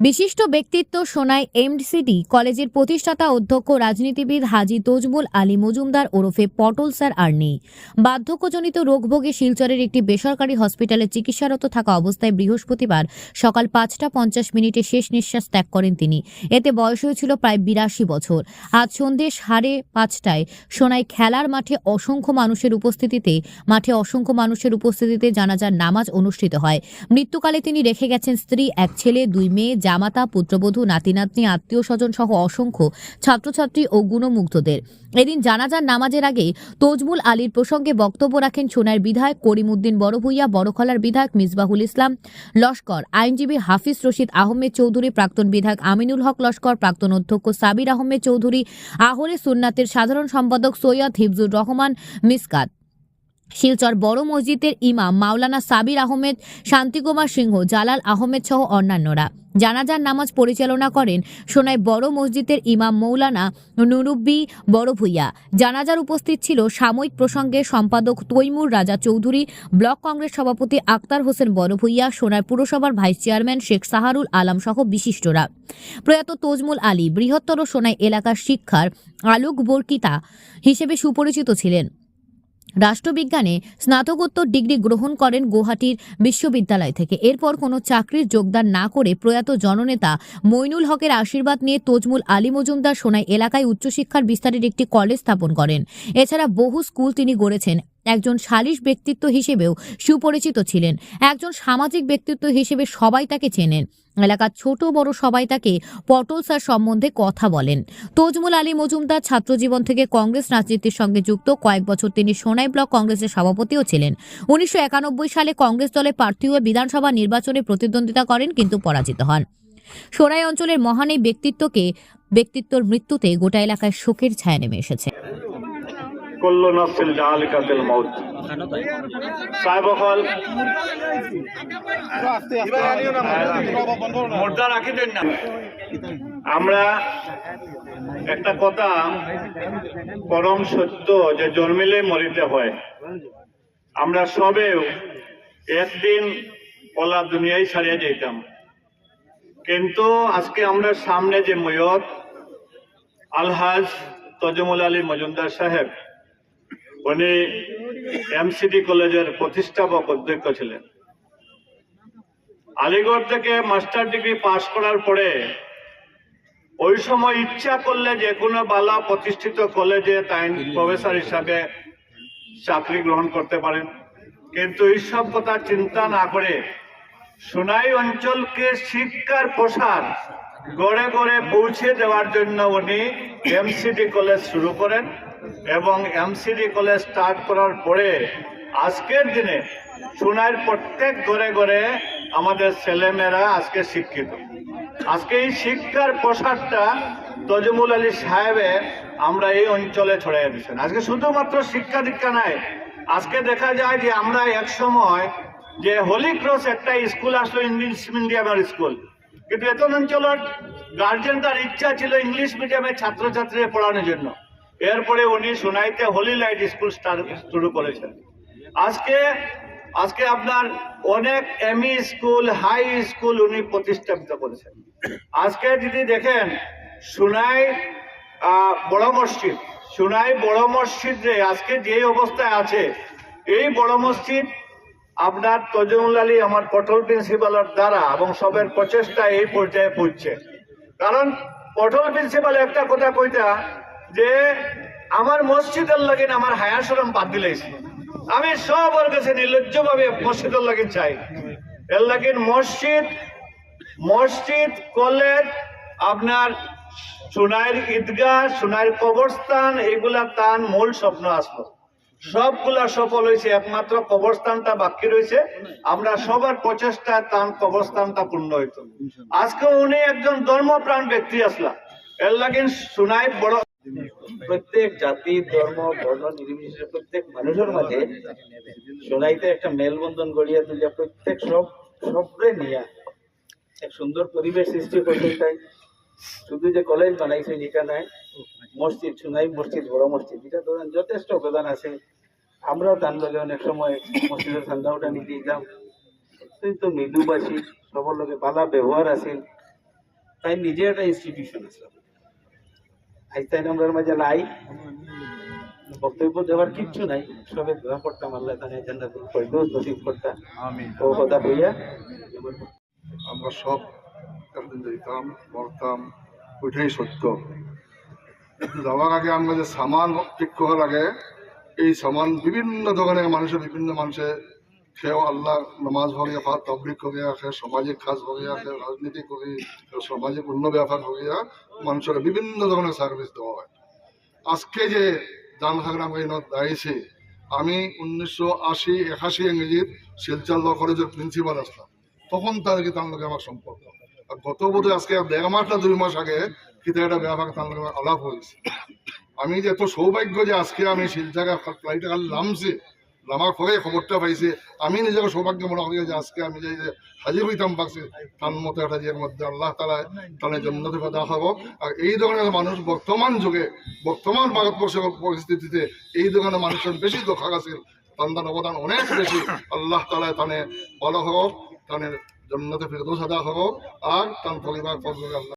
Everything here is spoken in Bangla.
বিশিষ্ট ব্যক্তিত্ব সোনাই এমডিসিটি কলেজের প্রতিষ্ঠাতা অধ্যক্ষ রাজনীতিবিদ হাজি তজমুল আলী মজুমদার ওরফে পটল স্যার আর নেই। বার্ধক্যজনিত রোগভোগে শিলচরের একটি বেসরকারি হসপিটালে চিকিৎসারত থাকা অবস্থায় বৃহস্পতিবার সকাল পাঁচটা পঞ্চাশ মিনিটে শেষ নিঃশ্বাস ত্যাগ করেন তিনি। এতে বয়স হয়েছিল প্রায় বিরাশি বছর। আজ সন্ধ্যে সাড়ে পাঁচটায় সোনাই খেলার মাঠে অসংখ্য মানুষের উপস্থিতিতে, মাঠে অসংখ্য মানুষের উপস্থিতিতে জানাজার নামাজ অনুষ্ঠিত হয়। মৃত্যুকালে তিনি রেখে গেছেন স্ত্রী, এক ছেলে, দুই মেয়ে জামাতা, পুত্রবধূ নাতি নাতনি আত্মীয় স্বজন সহ অসংখ্য ছাত্রছাত্রী ও গুণমুগ্ধদের। এদিন জানাজার নামাজের আগে তজমুল আলীর প্রসঙ্গে বক্তব্য রাখেন সোনার বিধায়ক করিমউদ্দিন বড়ভূইয়া, বড়খলার বিধায়ক মিসবাহুল ইসলাম, লস্কর আইনজীবী হাফিজ রশিদ আহমেদ চৌধুরী, প্রাক্তন বিধায়ক আমিনুল হক লস্কর, প্রাক্তন অধ্যক্ষ সাবির আহমেদ চৌধুরী, আহরে সুন্নাতের সাধারণ সম্পাদক সৈয়দ হিফজুর রহমান মিসকাত। শিলচর বড় মসজিদের ইমাম মাওলানা সাবির আহমেদ, শান্তিকুমার সিংহ, জালাল আহমেদ সহ অন্যান্যরা। জানাজার নামাজ পরিচালনা করেন সোনাই বড় মসজিদের ইমাম মৌলানা নুরুব্বি বড় ভূইয়া জানাজার উপস্থিত ছিল সাময়িক প্রসঙ্গে সম্পাদক তৈমুর রাজা চৌধুরী, ব্লক কংগ্রেস সভাপতি আক্তার হোসেন বড় ভূইয়া সোনাই পুরসভার ভাইস চেয়ারম্যান শেখ সাহারুল আলম সহ বিশিষ্টরা। প্রয়াত তজমুল আলী, বৃহত্তর সোনাই এলাকার শিক্ষার আলোক বর্কিতা হিসেবে সুপরিচিত ছিলেন। রাষ্ট্রবিজ্ঞানে স্নাতকোত্তর ডিগ্রি গ্রহণ করেন গুয়াহাটির বিশ্ববিদ্যালয় থেকে। এরপর কোনো চাকরির যোগদান না করে প্রয়াত জননেতা মইনুল হকের আশীর্বাদ নিয়ে তজমুল আলী মজুমদার সোনাই এলাকায় উচ্চশিক্ষার বিস্তারের একটি কলেজ স্থাপন করেন। এছাড়া বহু স্কুল তিনি গড়েছেন। একজন সালিশ ব্যক্তিত্ব হিসেবেও সুপরিচিত ছিলেন। একজন সামাজিক ব্যক্তিত্ব হিসেবে সবাই তাকে চেনেন। এলাকার ছোট বড় সবাই তাকে পটল স্যার সম্বন্ধে কথা বলেন। তজমুল আলী মজুমদার ছাত্রজীবন থেকে কংগ্রেস রাজনীতির সঙ্গে যুক্ত। কয়েক বছর তিনি সোনাই ব্লক কংগ্রেসের সভাপতিও ছিলেন। উনিশশো একানব্বই সালে কংগ্রেস দলে প্রার্থী হয়ে বিধানসভা নির্বাচনে প্রতিদ্বন্দ্বিতা করেন কিন্তু পরাজিত হন। সোনাই অঞ্চলের মহান এই ব্যক্তিত্বকে, ব্যক্তিত্বর মৃত্যুতে গোটা এলাকায় শোকের ছায়া নেমে এসেছে। রাখি দেন না। আমরা একটা কথা পরম সত্য যে জন্মিলে মরিতে হয়। আমরা সবেও একদিন পলা দুনিয়ায় ছাড়িয়ে যেতাম কিন্তু আজকে আমরা সামনে যে ময়ত আলহাজ তজমুল আলী মজুমদার সাহেব উনি এমসিডি কলেজের প্রতিষ্ঠাপক অধ্যক্ষ ছিলেন। আলিগড় থেকে মাস্টার ডিগ্রি পাশ করার পরে ওই সময় ইচ্ছা করলে যে কোনো বালা প্রতিষ্ঠিত কলেজে তাই প্রফেসর হিসাবে চাকরি গ্রহণ করতে পারেন। কিন্তু এইসব কথা চিন্তা না করে সোনাই অঞ্চলকে শিক্ষার প্রসার গড়ে গড়ে পৌঁছে দেওয়ার জন্য উনি এমসিডি কলেজ শুরু করেন এবং এমসিডি কলেজ স্টার্ট করার পরে আজকের দিনে সোনাইয়ের প্রত্যেক ঘরে ঘরে আমাদের ছেলেমেয়েরা আজকে শিক্ষিত। আজকে এই শিক্ষার প্রসারটা তজমুল আলী সাহেবের আমরা এই অঞ্চলে ছড়াই দিচ্ছেন আজকে শুধুমাত্র শিক্ষা দীক্ষা নাই, আজকে দেখা যায় যে আমরা এক সময় যে হোলি ক্রস একটা স্কুল আসলো, ইংলিশ মিডিয়ামের স্কুল। কিন্তু এতন অঞ্চলের গার্জেন তার ইচ্ছা ছিল ইংলিশ মিডিয়ামের ছাত্রছাত্রী পড়ানোর জন্য। এরপরে উনি সোনাইতে হোলি লাইট স্কুল শুরু করেছেন। আজকে আজকে আপনার অনেক এমই স্কুল হাই স্কুল উনি প্রতিষ্ঠাপিত করেছেন। আজকে যদি দেখেন, সোনাই বড় মসজিদ, সোনাই বড় মসজিদ মসজিদে আজকে যে অবস্থায় আছে, এই বড় মসজিদ আপনার তজমুল আলী আমার পটল প্রিন্সিপালের দ্বারা এবং সবের প্রচেষ্টা এই পর্যায়ে পৌঁছছে কারণ পটল প্রিন্সিপাল একটা কথা কইতা যে, আমার মসজিদের লাগিন আমার হায়ার সরম বাদ দিলাইছি আমি সব ওর কাছে নির্লজ্জভাবে মসজিদের লাগিন চাই। এর লাগিন মসজিদ মসজিদ, কলেজ, আপনার সোনাইয়ের ঈদগাহ, সোনাইয়ের কবরস্থান, এগুলা তার মূল স্বপ্ন আসলো। সবগুলা সফল হয়েছে, একমাত্র কবরস্থানটা বাকি রয়েছে। আমরা সবার প্রচেষ্টা তার কবরস্থানটা পূর্ণ হইত। আজকে উনি একজন ধর্মপ্রাণ ব্যক্তি আসলা। এর লাগিন সোনাই বড় প্রত্যেক জাতি, ধর্ম, বর্ণ, নির্বিশেষে প্রত্যেক মানুষের মাঝে সোনাইতে একটা মেলবন্ধন গড়িয়া তুলিয়া প্রত্যেক সব সবরে নিয়া এক সুন্দর পরিবেশ সৃষ্টি করতে চাই। শুধু যে কলেজ বানাইছে যেটা নাই মসজিদ সোনাই মসজিদ বড় মসজিদ এটা ধরেন যথেষ্ট অবদান আছে। আমরাও তার লগে অনেক সময় মসজিদের ঠান্ডা ওটা নিতে যাম কিন্তু মৃদুবাসী সবার লগে বালা ব্যবহার আছিল তাই নিজে একটা ইনস্টিটিউশন আছে। আজ তাই নম্বরের মাঝে নাই বক্তব্য দেওয়ার কিচ্ছু নাই। সবে দোয়া করতাম আল্লাহ তানে জান্নাতুল ফেরদৌস নসিব করতাম ও কথা কইয়া আমরা সব যেতাম মরতাম ওইটাই সত্য। যাওয়ার আগে আমরা যে সামান ঠিক করার আগে, এই সামান বিভিন্ন ধরনের মানুষের বিভিন্ন মানুষে সেও আল্লাহ নামাজ ভরিয়া ফাঁক তবলিক করিয়া সে সামাজিক কাজ করিয়া সে রাজনীতি করি সামাজিক অন্য ব্যাপার করিয়া মানুষের বিভিন্ন ধরনের সার্ভিস দেওয়া হয়। আজকে যে আমরা এই দাঁড়িয়েছি আমি উনিশশো আশি একাশি ইংরেজির শিলচর ল কলেজের প্রিন্সিপাল আসলাম। তখন তার কি তার লগে আমার সম্পর্ক? গত বোধহয় আজকে দেড় মাস না দুই মাস আগে কিন্তু একটা ব্যাপার তার লগে আলাপ হয়েছে। আমি যে এত সৌভাগ্য যে আজকে আমি শিলচারে ফ্লাইটে খালি নামছি, নামার পরে খবরটা পাইছে, আমি নিজেকে সৌভাগ্য মনে করি যে আজকে আমি যে হাজির হইতাম পারছি তার মতো একটা যে মধ্যে আল্লাহ তালা তাহলে কথা হব আর এই ধরনের মানুষ বর্তমান যুগে, বর্তমান ভারতবর্ষের পরিস্থিতিতে এই ধরনের মানুষের বেশি দরকার আছে তান্দার অবদান অনেক বেশি। আল্লাহ তালা তানে ভালো হোক, তানে জন্মতে ফেরদোস আদা হোক আর তার পরিবার পর্ব আল্লাহ।